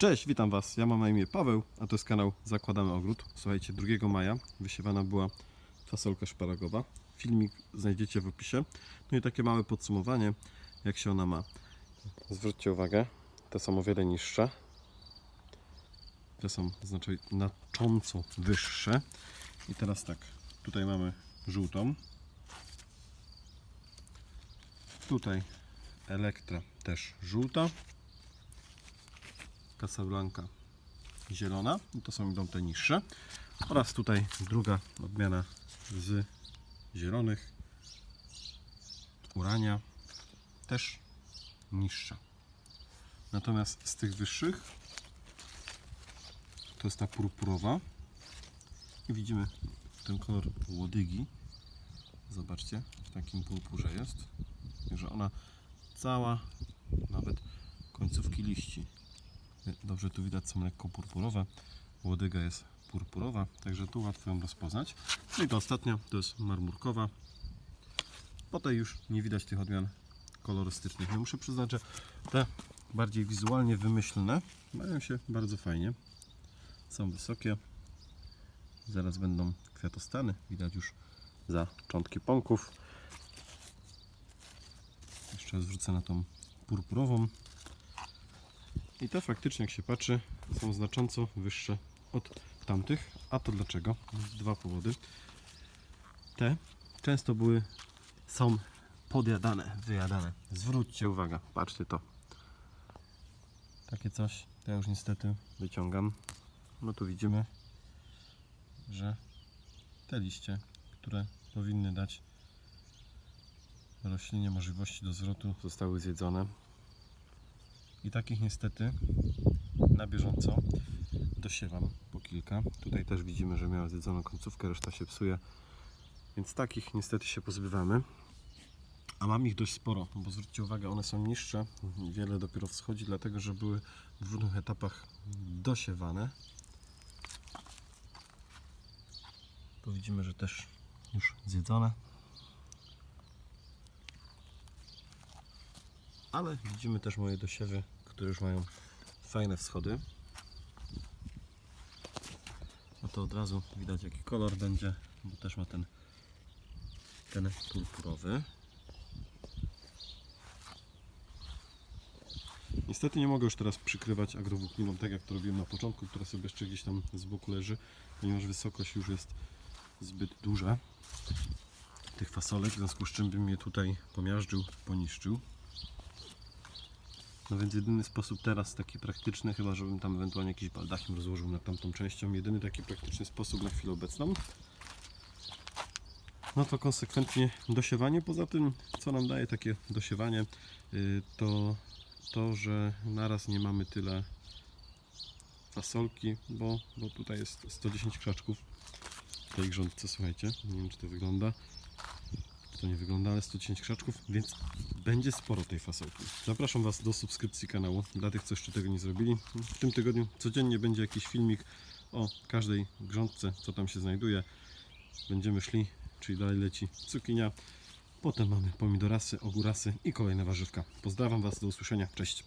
Cześć, witam Was. Ja mam na imię Paweł, a to jest kanał Zakładamy Ogród. Słuchajcie, 2 maja wysiewana była fasolka szparagowa. Filmik znajdziecie w opisie. No i takie małe podsumowanie, jak się ona ma. Zwróćcie uwagę, te są o wiele niższe. Te są znacząco wyższe. I teraz tak, tutaj mamy żółtą. Tutaj Elektra też żółta. Casablanca zielona i to są idą te niższe. Oraz tutaj druga odmiana z zielonych. Urania też niższa. Natomiast z tych wyższych to jest ta purpurowa. I widzimy ten kolor łodygi. Zobaczcie w takim purpurze jest że ona cała nawet końcówki liści Dobrze tu widać są lekko purpurowe. Łodyga jest purpurowa, także tu łatwo ją rozpoznać. No i ta ostatnia to jest marmurkowa. Potem już nie widać tych odmian kolorystycznych. No muszę przyznać, że te bardziej wizualnie wymyślne mają się bardzo fajnie. Są wysokie. Zaraz będą kwiatostany. Widać już zaczątki pąków. Jeszcze zwrócę na tą purpurową. I te faktycznie, jak się patrzy, są znacząco wyższe od tamtych. A to dlaczego? Dwa powody. Te często były, są podjadane, wyjadane. Zwróćcie uwagę, patrzcie to. Takie coś, to ja już niestety wyciągam. No tu widzimy, że te liście, które powinny dać roślinie możliwości do zwrotu, zostały zjedzone. I takich niestety na bieżąco dosiewam po kilka. Tutaj też widzimy, że miała zjedzoną końcówkę, reszta się psuje. Więc takich niestety się pozbywamy. A mam ich dość sporo, bo zwróćcie uwagę, one są niższe. Wiele dopiero wschodzi, dlatego że były w różnych etapach dosiewane. Tu widzimy, że też już zjedzone. ale widzimy też moje dosiewy, które już mają fajne wschody. No to od razu widać jaki kolor będzie, bo też ma ten ten purpurowy. Niestety nie mogę już teraz przykrywać agrowłókniną tak jak to robiłem na początku, która sobie jeszcze gdzieś tam z boku leży, ponieważ wysokość już jest zbyt duża tych fasolek, w związku z czym bym je tutaj pomiażdżył, poniszczył. No więc jedyny sposób teraz taki praktyczny, chyba żebym tam ewentualnie jakiś baldachim rozłożył nad tamtą częścią, jedyny taki praktyczny sposób na chwilę obecną, no to konsekwentnie dosiewanie. Poza tym, co nam daje takie dosiewanie, yy, to to, że naraz nie mamy tyle fasolki, bo, bo tutaj jest 110 krzaczków w tej grządce, słuchajcie, nie wiem czy to wygląda to nie wygląda, ale 110 krzaczków, więc będzie sporo tej fasolki. Zapraszam Was do subskrypcji kanału, dla tych, co jeszcze tego nie zrobili. W tym tygodniu codziennie będzie jakiś filmik o każdej grządce, co tam się znajduje. Będziemy szli, czyli dalej leci cukinia, potem mamy pomidorasy, ogórasy i kolejne warzywka. Pozdrawiam Was, do usłyszenia, cześć!